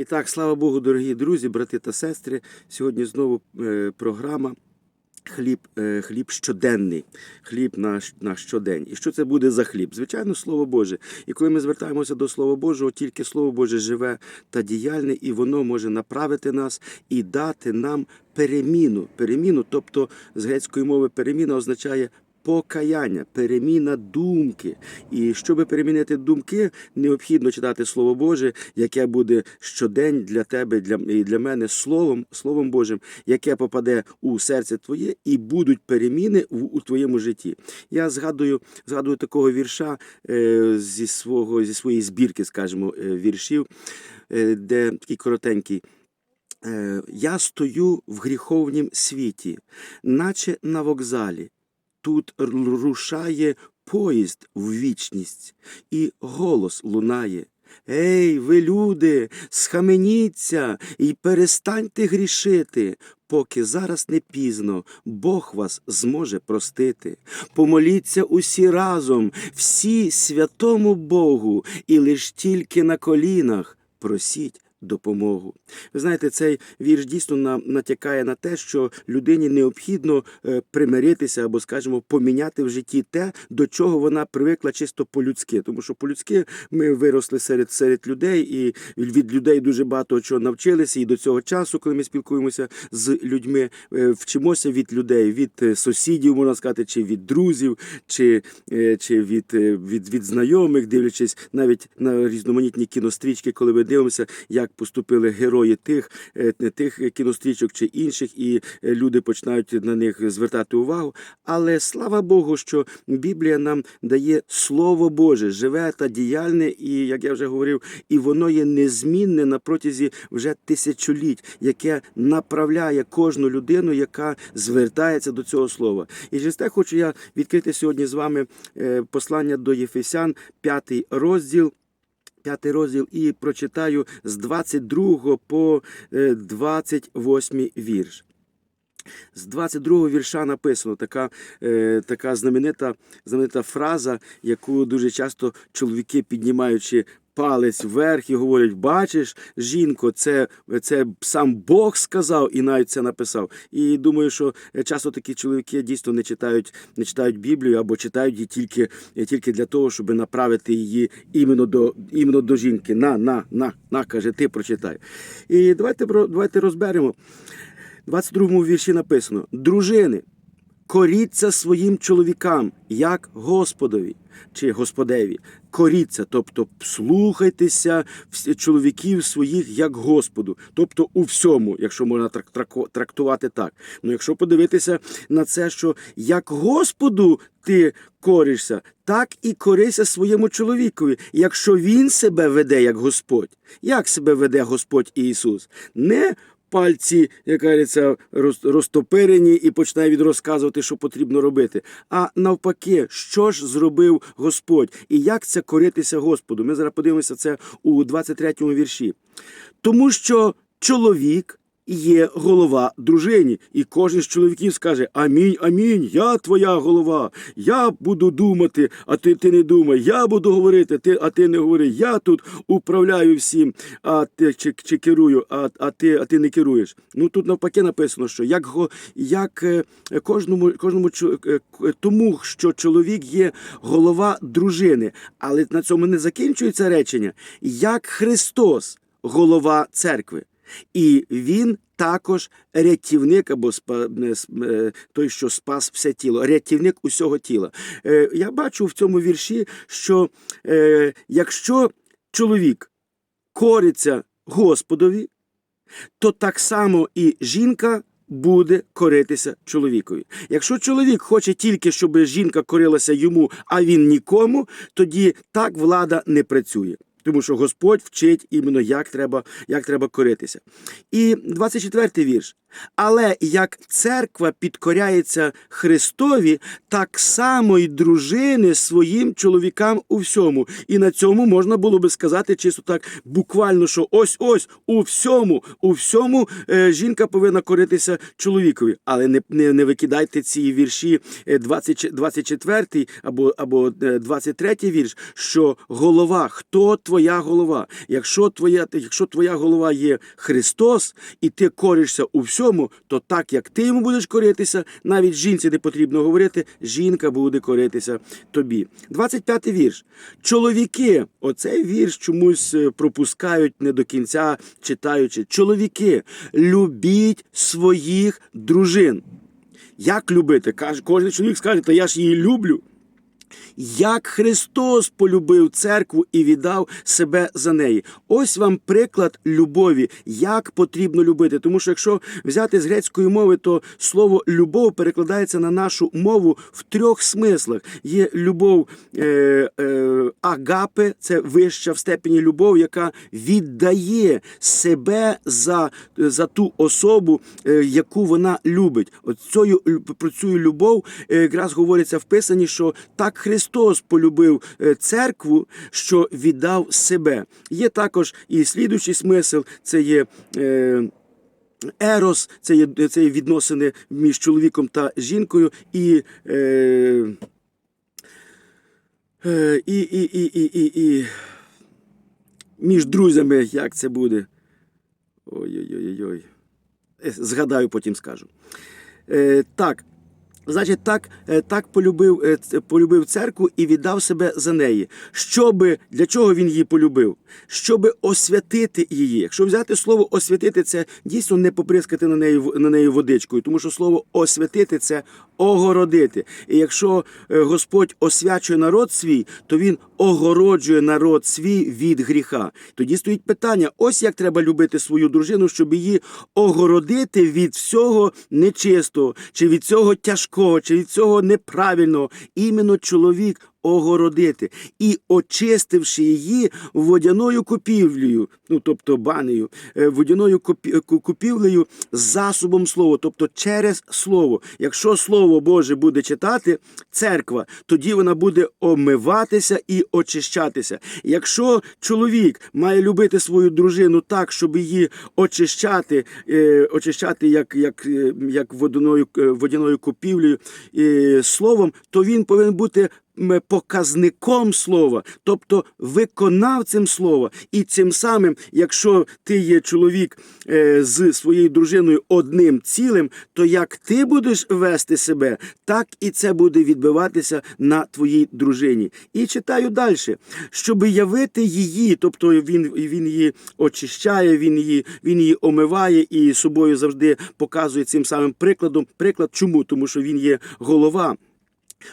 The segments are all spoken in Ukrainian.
І так, слава Богу, дорогі друзі, брати та сестри. Сьогодні знову е, програма Хліб, е, хліб щоденний, хліб на, на щодень. І що це буде за хліб? Звичайно, Слово Боже. І коли ми звертаємося до Слова Божого, тільки Слово Боже живе та діяльне, і воно може направити нас і дати нам переміну. Переміну, тобто з грецької мови переміна означає покаяння, переміна думки. І щоб перемінити думки, необхідно читати Слово Боже, яке буде щодень для тебе для, і для мене словом, Словом Божим, яке попаде у серце твоє, і будуть переміни в, у твоєму житті. Я згадую, згадую такого вірша е, зі, свого, зі своєї збірки, скажімо, е, віршів, е, де такий коротенький. Е, Я стою в гріховнім світі, наче на вокзалі. Тут рушає поїзд в вічність, і голос лунає. Ей, ви люди, схаменіться і перестаньте грішити, поки зараз не пізно, Бог вас зможе простити. Помоліться усі разом, всі святому Богу, і лиш тільки на колінах просіть допомогу. Ви знаєте, цей вірш дійсно на- натякає на те, що людині необхідно е, примиритися або, скажімо, поміняти в житті те, до чого вона привикла чисто по-людськи. Тому що по-людськи ми виросли серед, серед людей і від людей дуже багато чого навчилися. І до цього часу, коли ми спілкуємося з людьми, е, вчимося від людей, від е, сусідів, можна сказати, чи від друзів, чи, чи від, е, від, від знайомих, дивлячись навіть на різноманітні кінострічки, коли ми дивимося, як поступили герої тих, е, тих кінострічок чи інших, і е, люди починають на них звертати увагу. Але слава Богу, що Біблія нам дає Слово Боже, живе та діяльне, і як я вже говорив, і воно є незмінне на протязі вже тисячоліть, яке направляє кожну людину, яка звертається до цього слова. І через те хочу я відкрити сьогодні з вами е, послання до Єфесян, п'ятий розділ. П'ятий розділ і прочитаю з 22 по е, 28 вірш. З 22 вірша написано така, е, така знаменита, знаменита фраза, яку дуже часто чоловіки, піднімаючи палець вверх і говорять: бачиш, жінко, це, це сам Бог сказав і навіть це написав. І думаю, що часто такі чоловіки дійсно не читають, не читають Біблію або читають її тільки, тільки для того, щоб направити її іменно до, іменно до жінки. На, на, на, на, каже, ти прочитай. І давайте, давайте розберемо. В 22 вірші написано: Дружини, коріться своїм чоловікам, як Господові чи Господеві. Коріться, тобто слухайтеся чоловіків своїх як Господу, тобто у всьому, якщо можна трактувати так. Ну, якщо подивитися на це, що як Господу ти коришся, так і корися своєму чоловікові, якщо він себе веде як Господь. Як себе веде Господь Ісус? Не пальці, як кажеться, розтоперені, і починає відрозказувати, що потрібно робити. А навпаки, що ж зробив Господь і як це коритися Господу? Ми зараз подивимося це у 23-му вірші. Тому що чоловік є голова дружині, і кожен з чоловіків скаже: Амінь, амінь, я твоя голова, я буду думати, а ти, ти не думай, я буду говорити, ти, а ти не говори. Я тут управляю всім, а ти чи, чи керую, а, а, ти, а ти не керуєш. Ну тут навпаки написано, що як, як е, кожному, кожному е, тому, що чоловік є голова дружини, але на цьому не закінчується речення, як Христос, голова церкви. І він також рятівник або не, е, той, що спас все тіло, рятівник усього тіла. Е, Я бачу в цьому вірші, що е, якщо чоловік кориться Господові, то так само і жінка буде коритися чоловікові. Якщо чоловік хоче тільки, щоб жінка корилася йому, а він нікому, тоді так влада не працює. Тому що Господь вчить іменно, як треба, як треба коритися. І 24-й вірш. Але як церква підкоряється Христові, так само й дружини своїм чоловікам у всьому. І на цьому можна було би сказати чисто так буквально, що ось ось у всьому, у всьому е, жінка повинна коритися чоловікові. Але не, не, не викидайте ці вірші е, 20, 24 або, або е, 23 вірш, що голова, хто твоя голова. Якщо твоя, якщо твоя голова є Христос, і ти коришся у всьому, то так як ти йому будеш коритися, навіть жінці не потрібно говорити, жінка буде коритися тобі. 25-й вірш. Чоловіки, оцей вірш чомусь е, пропускають не до кінця читаючи. Чоловіки, любіть своїх дружин. Як любити? Кожен чоловік скаже, та я ж її люблю. Як Христос полюбив церкву і віддав себе за неї. Ось вам приклад любові, як потрібно любити. Тому що якщо взяти з грецької мови, то слово любов перекладається на нашу мову в трьох смислах. Є любов е, е, агапе, це вища в степені любов, яка віддає себе за, за ту особу, е, яку вона любить. От цю, про цю любов е, якраз говориться в Писанні, що так Христос полюбив е, церкву, що віддав себе. Є також і слідуючий смисл це є. Е, Ерос це є, це є відносини між чоловіком та жінкою, і, е, е, і, і, і, і, і, між друзями, як це буде. Ой-ой-ой. Згадаю, потім скажу. Е, так. Значить, так, е, так полюбив, е, полюбив церкву і віддав себе за неї. Щоби, для чого він її полюбив? Щоби освятити її. Якщо взяти слово освятити, це дійсно не поприскати на неї, на неї водичкою, тому що слово освятити це огородити. І якщо е, Господь освячує народ свій, то він огороджує народ свій від гріха. Тоді стоїть питання: ось як треба любити свою дружину, щоб її огородити від всього нечистого, чи від цього тяжкого, чи від цього неправильного. Іменно чоловік огородити і очистивши її водяною купівлею, ну тобто банею, е, водяною купівлею засобом слова, тобто через слово. Якщо слово Боже буде читати, церква, тоді вона буде омиватися і очищатися. Якщо чоловік має любити свою дружину так, щоб її очищати, е, очищати як, як, е, як водяною, водяною купівлею словом, то він повинен бути показником слова, тобто виконавцем слова. І цим самим, якщо ти є чоловік е, з своєю дружиною одним цілим, то як ти будеш вести себе, так і це буде відбиватися на твоїй дружині. І читаю далі, щоб явити її, тобто він, він її очищає, він її, він її омиває і собою завжди показує цим самим прикладом. Приклад чому? Тому що він є голова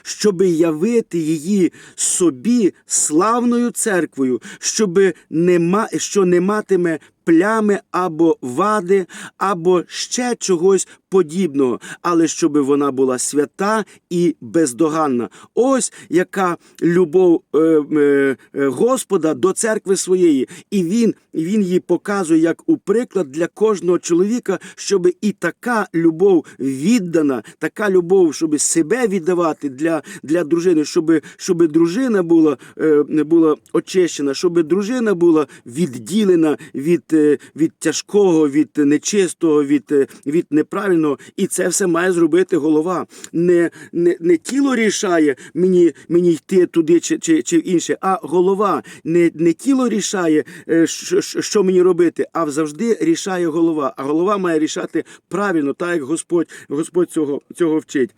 щоб явити її собі славною церквою, щоби нема, що не матиме плями або вади, або ще чогось подібного, але щоб вона була свята і бездоганна. Ось яка любов е, е, е, Господа до церкви своєї, і він, він її показує як у приклад для кожного чоловіка, щоб і така любов віддана, така любов, щоб себе віддавати для, для дружини, щоб, щоб дружина була, е, була очищена, щоб дружина була відділена від, від тяжкого, від нечистого, від, е, від неправильного. І це все має зробити голова. Не, не, не тіло рішає мені, мені йти туди чи, чи, чи інше, а голова. Не, не тіло рішає, е, що, що- мені робити, а завжди рішає голова. А голова має рішати правильно, так як Господь, Господь цього, цього вчить.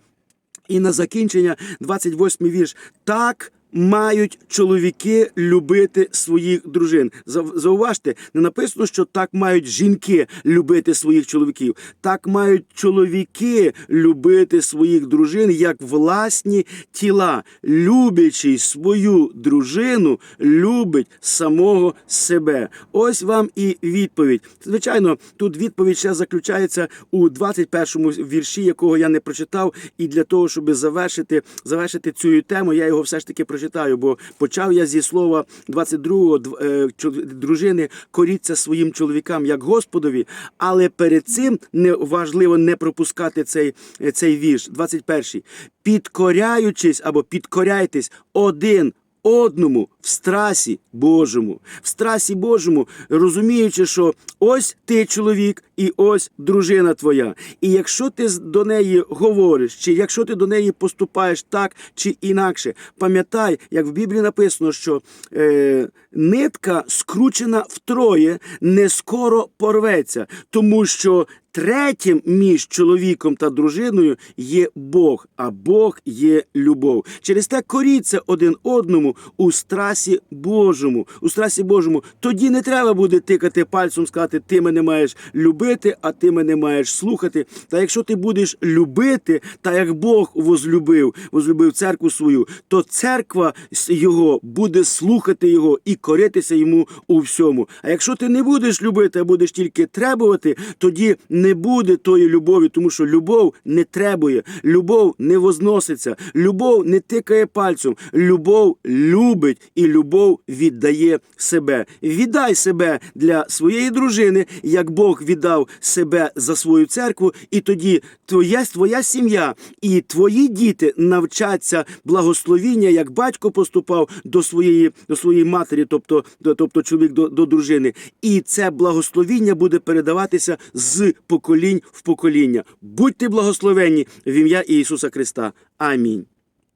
І на закінчення 28 вірш. Так мають чоловіки любити своїх дружин. Зауважте, не написано, що так мають жінки любити своїх чоловіків. Так мають чоловіки любити своїх дружин як власні тіла. Любячи свою дружину, любить самого себе. Ось вам і відповідь. Звичайно, тут відповідь ще заключається у 21-му вірші, якого я не прочитав. І для того, щоб завершити, завершити цю тему, я його все ж таки прочитаю, бо почав я зі слова 22-го дв- е, дружини коріться своїм чоловікам як Господові, але перед цим не важливо не пропускати цей, е, цей вірш, 21-й. Підкоряючись або підкоряйтесь один одному в страсі Божому, в страсі Божому, розуміючи, що ось ти чоловік і ось дружина твоя. І якщо ти до неї говориш, чи якщо ти до неї поступаєш так чи інакше, пам'ятай, як в Біблії написано, що е, нитка скручена втроє, не скоро порветься, тому що третім між чоловіком та дружиною є Бог, а Бог є любов. Через те коріться один одному у страсі Божому. У страсі Божому. Тоді не треба буде тикати пальцем, сказати, ти мене маєш любити, а ти мене маєш слухати. Та якщо ти будеш любити, та як Бог возлюбив, возлюбив церкву свою, то церква його буде слухати його і коритися йому у всьому. А якщо ти не будеш любити, а будеш тільки требувати, тоді не буде тої любові, тому що любов не требує, любов не возноситься, любов не тикає пальцем, любов любить і любов віддає себе. Віддай себе для своєї дружини, як Бог віддав себе за свою церкву, і тоді твоя, твоя сім'я і твої діти навчаться благословіння, як батько поступав до своєї, до своєї матері, тобто, тобто чоловік до, до дружини. І це благословіння буде передаватися з поколінь в покоління. Будьте благословенні в ім'я Ісуса Христа. Амінь.